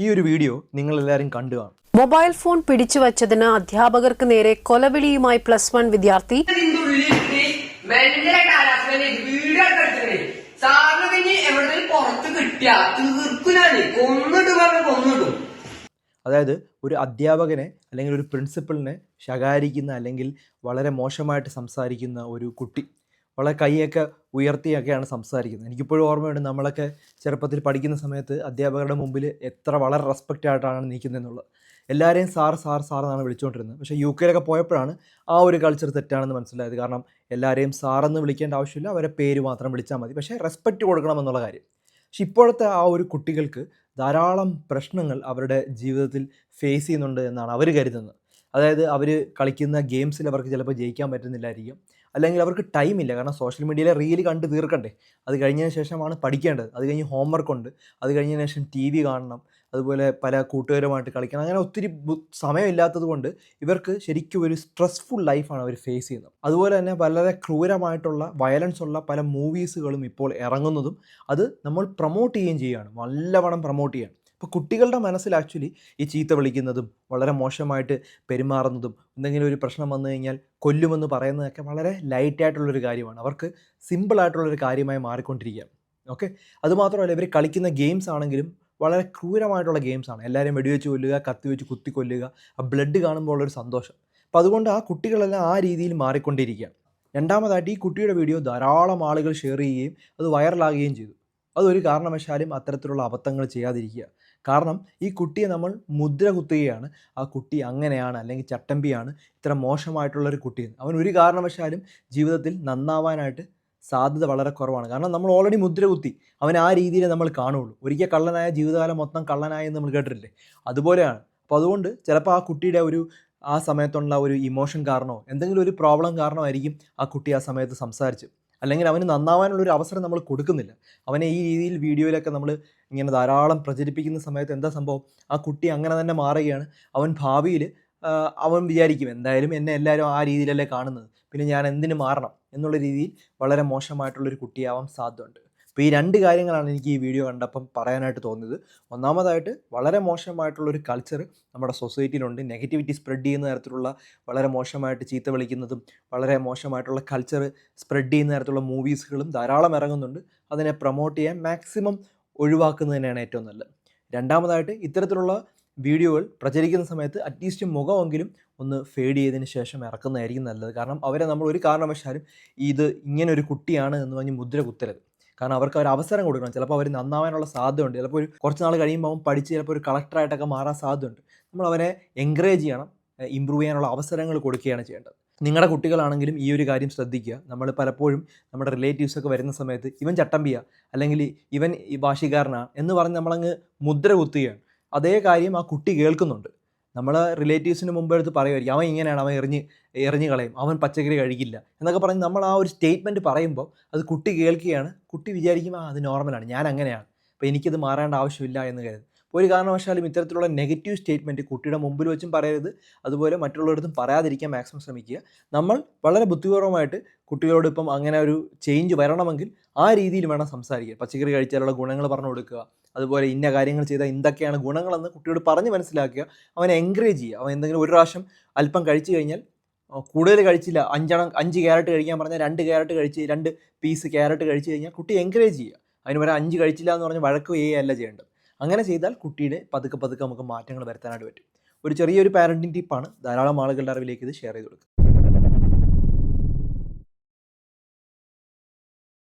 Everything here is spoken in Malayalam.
ഈ ഒരു വീഡിയോ നിങ്ങൾ എല്ലാവരും കണ്ടു കാണും. മൊബൈൽ ഫോൺ പിടിച്ചു വച്ചതിന് അധ്യാപകർക്ക് നേരെ കൊലവിളിയുമായി പ്ലസ് വൺ വിദ്യാർത്ഥി. അതായത് ഒരു അധ്യാപകനെ അല്ലെങ്കിൽ ഒരു പ്രിൻസിപ്പളിനെ ശകാരിക്കുന്ന അല്ലെങ്കിൽ വളരെ മോശമായിട്ട് സംസാരിക്കുന്ന ഒരു കുട്ടി. വളരെ കൈയൊക്കെ ഉയർത്തിയൊക്കെയാണ് സംസാരിക്കുന്നത്. എനിക്കിപ്പോഴും ഓർമ്മയുണ്ട് നമ്മളൊക്കെ ചെറുപ്പത്തിൽ പഠിക്കുന്ന സമയത്ത് അധ്യാപകരുടെ മുമ്പിൽ എത്ര വളരെ റെസ്പെക്റ്റ് ആയിട്ടാണ് നിൽക്കുന്നതെന്നുള്ളത്. എല്ലാവരെയും സാർ സാർ സാർ എന്നാണ് വിളിച്ചുകൊണ്ടിരുന്നത്. പക്ഷേ യു കെയിലൊക്കെ പോയപ്പോഴാണ് ആ ഒരു കൾച്ചർ തെറ്റാണെന്ന് മനസ്സിലായത്. കാരണം എല്ലാവരെയും സാറെന്ന് വിളിക്കേണ്ട ആവശ്യമില്ല അവരെ പേര് മാത്രം വിളിച്ചാൽ മതി. പക്ഷേ റെസ്പെക്റ്റ് കൊടുക്കണം എന്നുള്ള കാര്യം. പക്ഷെ ഇപ്പോഴത്തെ ആ ഒരു കുട്ടികൾക്ക് ധാരാളം പ്രശ്നങ്ങൾ അവരുടെ ജീവിതത്തിൽ ഫേസ് ചെയ്യുന്നുണ്ട് എന്നാണ് അവർ കരുതുന്നത്. അതായത് അവർ കളിക്കുന്ന ഗെയിംസിൽ അവർക്ക് ചിലപ്പോൾ ജയിക്കാൻ പറ്റുന്നില്ലായിരിക്കും. അല്ലെങ്കിൽ അവർക്ക് ടൈമില്ല കാരണം സോഷ്യൽ മീഡിയയിലെ റീൽ കണ്ട് തീർക്കണ്ടേ? അത് കഴിഞ്ഞതിന് ശേഷമാണ് പഠിക്കേണ്ടത്. അത് കഴിഞ്ഞ് ഹോംവർക്ക് ഉണ്ട്. അത് കഴിഞ്ഞതിന് ശേഷം ടി വി കാണണം. അതുപോലെ പല കൂട്ടുകാരുമായിട്ട് കളിക്കണം. അങ്ങനെ ഒത്തിരി സമയമില്ലാത്തത് കൊണ്ട് ഇവർക്ക് ശരിക്കും ഒരു സ്ട്രെസ്ഫുൾ ലൈഫാണ് അവർ ഫേസ് ചെയ്യുന്നത്. അതുപോലെ തന്നെ വളരെ ക്രൂരമായിട്ടുള്ള വയലൻസ് ഉള്ള പല മൂവീസുകളും ഇപ്പോൾ ഇറങ്ങുന്നതും അത് നമ്മൾ പ്രൊമോട്ട് ചെയ്യുകയും ചെയ്യുകയാണ്. നല്ലവണ്ണം പ്രൊമോട്ട് ചെയ്യണം ഇപ്പോൾ കുട്ടികളുടെ മനസ്സിൽ ആക്ച്വലി ഈ ചീത്ത വിളിക്കുന്നതും വളരെ മോശമായിട്ട് പെരുമാറുന്നതും എന്തെങ്കിലും ഒരു പ്രശ്നം വന്നു കഴിഞ്ഞാൽ കൊല്ലുമെന്ന് പറയുന്നതൊക്കെ വളരെ ലൈറ്റായിട്ടുള്ളൊരു കാര്യമാണ്. അവർക്ക് സിമ്പിളായിട്ടുള്ളൊരു കാര്യമായി മാറിക്കൊണ്ടിരിക്കുകയാണ്. ഓക്കെ അതുമാത്രമല്ല ഇവർ കളിക്കുന്ന ഗെയിംസ് ആണെങ്കിലും വളരെ ക്രൂരമായിട്ടുള്ള ഗെയിംസാണ് എല്ലാവരും വെടിവെച്ച് കൊല്ലുക കത്തി വെച്ച് കുത്തി കൊല്ലുക ആ ബ്ലഡ് കാണുമ്പോൾ ഉള്ളൊരു സന്തോഷം. അപ്പോൾ അതുകൊണ്ട് ആ കുട്ടികളെല്ലാം ആ രീതിയിൽ മാറിക്കൊണ്ടിരിക്കുകയാണ്. രണ്ടാമതായിട്ട് ഈ കുട്ടിയുടെ വീഡിയോ ധാരാളം ആളുകൾ ഷെയർ ചെയ്യുകയും അത് വൈറലാകുകയും ചെയ്തു. അതൊരു കാരണവശാലും അത്തരത്തിലുള്ള അബദ്ധങ്ങൾ ചെയ്യാതിരിക്കുക. കാരണം ഈ കുട്ടിയെ നമ്മൾ മുദ്ര കുത്തുകയാണ്. ആ കുട്ടി അങ്ങനെയാണ് അല്ലെങ്കിൽ ചട്ടമ്പിയാണ്. ഇത്ര മോശമായിട്ടുള്ള ഒരു കുട്ടിയെന്ന് അവൻ ഒരു കാരണവശാലും ജീവിതത്തിൽ നന്നാവാനായിട്ട് സാധ്യത വളരെ കുറവാണ്. കാരണം നമ്മൾ ഓൾറെഡി മുദ്ര കുത്തി. അവൻ ആ രീതിയിൽ നമ്മൾ കാണുള്ളൂ ഒരിക്കൽ കള്ളനായ ജീവിതകാലം മൊത്തം കള്ളനായ എന്ന് നമ്മൾ കേട്ടിട്ടില്ലേ? അതുപോലെയാണ്. അപ്പോൾ അതുകൊണ്ട് ചിലപ്പോൾ ആ കുട്ടിയുടെ ഒരു ആ സമയത്തുള്ള ഒരു ഇമോഷൻ കാരണമോ എന്തെങ്കിലും ഒരു പ്രോബ്ലം കാരണമായിരിക്കും ആ കുട്ടി ആ സമയത്ത് സംസാരിച്ച് അല്ലെങ്കിൽ അവന് നന്നാവാനുള്ള ഒരു അവസരം നമ്മൾ കൊടുക്കുന്നില്ല. അവനെ ഈ രീതിയിൽ വീഡിയോയിലൊക്കെ നമ്മൾ ഇങ്ങനെ ധാരാളം പ്രചരിപ്പിക്കുന്ന സമയത്ത് എന്താ സംഭവം? ആ കുട്ടി അങ്ങനെ തന്നെ മാറുകയാണ്. അവൻ ഭാവിയിൽ അവൻ വിചാരിക്കും എന്തായാലും എന്നെ എല്ലാവരും ആ രീതിയിലല്ലേ കാണുന്നത്. പിന്നെ ഞാൻ എന്തിനു മാറണം? എന്നുള്ള രീതിയിൽ വളരെ മോശമായിട്ടുള്ളൊരു കുട്ടിയാവാൻ സാധ്യതയുണ്ട്. അപ്പോൾ ഈ രണ്ട് കാര്യങ്ങളാണ് എനിക്ക് ഈ വീഡിയോ കണ്ടപ്പം പറയാനായിട്ട് തോന്നിയത്. ഒന്നാമതായിട്ട് വളരെ മോശമായിട്ടുള്ളൊരു കൾച്ചർ നമ്മുടെ സൊസൈറ്റിയിലുണ്ട് നെഗറ്റിവിറ്റി സ്പ്രെഡ് ചെയ്യുന്ന തരത്തിലുള്ള വളരെ മോശമായിട്ട് ചീത്ത വിളിക്കുന്നതും വളരെ മോശമായിട്ടുള്ള കൾച്ചർ സ്പ്രെഡ് ചെയ്യുന്ന തരത്തിലുള്ള മൂവീസുകളും ധാരാളം ഇറങ്ങുന്നുണ്ട്. അതിനെ പ്രൊമോട്ട് ചെയ്യാൻ മാക്സിമം ഒഴിവാക്കുന്നത് തന്നെയാണ് ഏറ്റവും നല്ലത്. രണ്ടാമതായിട്ട് ഇത്തരത്തിലുള്ള വീഡിയോകൾ പ്രചരിക്കുന്ന സമയത്ത് അറ്റ്ലീസ്റ്റ് മുഖമെങ്കിലും ഒന്ന് ഫേഡ് ചെയ്തതിന് ശേഷം ഇറക്കുന്നതായിരിക്കും നല്ലത്. കാരണം അവരെ നമ്മൾ ഒരു കാരണവശാലും ഇത് ഇങ്ങനെ ഒരു കുട്ടിയാണ് എന്ന് പറഞ്ഞ് മുദ്ര കുത്തരുത്. കാരണം അവർക്ക് ഒരു അവസരം കൊടുക്കണം. ചിലപ്പോൾ അവർ നന്നാവാനുള്ള സാധ്യതയുണ്ട്. ചിലപ്പോൾ ഒരു കുറച്ച് നാൾ കഴിയുമ്പോൾ അവൻ പഠിച്ച് ചിലപ്പോൾ ഒരു കളക്ടറായിട്ടൊക്കെ മാറാൻ സാധ്യതയുണ്ട്. നമ്മൾ അവരെ എൻകറേജ് ചെയ്യണം. ഇമ്പ്രൂവ് ചെയ്യാനുള്ള അവസരങ്ങൾ കൊടുക്കുകയാണ് ചെയ്യേണ്ടത്. നിങ്ങളുടെ കുട്ടികളാണെങ്കിലും ഈ ഒരു കാര്യം ശ്രദ്ധിക്കുക. നമ്മൾ പലപ്പോഴും നമ്മുടെ റിലേറ്റീവ്സ് ഒക്കെ വരുന്ന സമയത്ത് ഇവൻ ചട്ടമ്പിയ അല്ലെങ്കിൽ ഇവൻ ഭാഷകാരനാണ് എന്ന് പറഞ്ഞ് നമ്മളങ്ങ് മുദ്ര കുത്തുകയാണ്. അതേ കാര്യം ആ കുട്ടി കേൾക്കുന്നുണ്ട്. നമ്മൾ റിലേറ്റീവ്സിന് മുമ്പ് എടുത്ത് പറയുമായിരിക്കും അവൻ ഇങ്ങനെയാണ് അവൻ എറിഞ്ഞ് എറിഞ്ഞ് കളയും അവൻ പച്ചക്കറി കഴിക്കില്ല. എന്നൊക്കെ പറഞ്ഞ് നമ്മൾ ആ ഒരു സ്റ്റേറ്റ്മെന്റ് പറയുമ്പോൾ അത് കുട്ടി കേൾക്കുകയാണ്. കുട്ടി വിചാരിക്കും ആ അത് നോർമലാണ് ഞാൻ അങ്ങനെയാണ്. അപ്പോൾ എനിക്കത് മാറേണ്ട ആവശ്യമില്ല എന്ന് കരുതും. ഒരു കാരണവശാലും ഇത്തരത്തിലുള്ള നെഗറ്റീവ് സ്റ്റേറ്റ്മെന്റ് കുട്ടിയുടെ മുമ്പിൽ വെച്ചും പറയരുത്. അതുപോലെ മറ്റുള്ളവരടുത്തും പറയാതിരിക്കാൻ മാക്സിമം ശ്രമിക്കുക. നമ്മൾ വളരെ ബുദ്ധിപൂർവമായിട്ട് കുട്ടികളോട് ഇപ്പം അങ്ങനെ ഒരു ചേഞ്ച് വരണമെങ്കിൽ ആ രീതിയിൽ വേണം സംസാരിക്കുക പച്ചക്കറി കഴിച്ചാലുള്ള ഗുണങ്ങൾ പറഞ്ഞു കൊടുക്കുക. അതുപോലെ ഇന്ന കാര്യങ്ങൾ ചെയ്താൽ എന്തൊക്കെയാണ് ഗുണങ്ങളെന്ന് കുട്ടിയോട് പറഞ്ഞ് മനസ്സിലാക്കുക. അവനെ എൻകറേജ് ചെയ്യുക. അവൻ എന്തെങ്കിലും ഒരു പ്രാവശ്യം അല്പം കഴിച്ചു കഴിഞ്ഞാൽ കൂടുതൽ കഴിച്ചില്ല. അഞ്ചെണ്ണം അഞ്ച് ക്യാരറ്റ് കഴിക്കാൻ പറഞ്ഞാൽ രണ്ട് ക്യാരറ്റ് കഴിച്ച് രണ്ട് പീസ് ക്യാരറ്റ് കഴിച്ച് കഴിഞ്ഞാൽ കുട്ടി എൻകറേജ് ചെയ്യുക. അതിന് പറയാൻ അഞ്ച് കഴിച്ചില്ല എന്ന് പറഞ്ഞ് വഴക്ക് ചെയ്യുകയല്ല ചെയ്യേണ്ടത്. അങ്ങനെ ചെയ്താൽ കുട്ടിയുടെ പതുക്കെ പതുക്കെ നമുക്ക് മാറ്റങ്ങൾ വരുത്താനായിട്ട് പറ്റും. ഒരു ചെറിയൊരു പാരന്റിങ് ടിപ്പാണ് ധാരാളം ആളുകളുടെ അറിവിലേക്ക് ഇത് ഷെയർ ചെയ്ത് കൊടുക്കുക.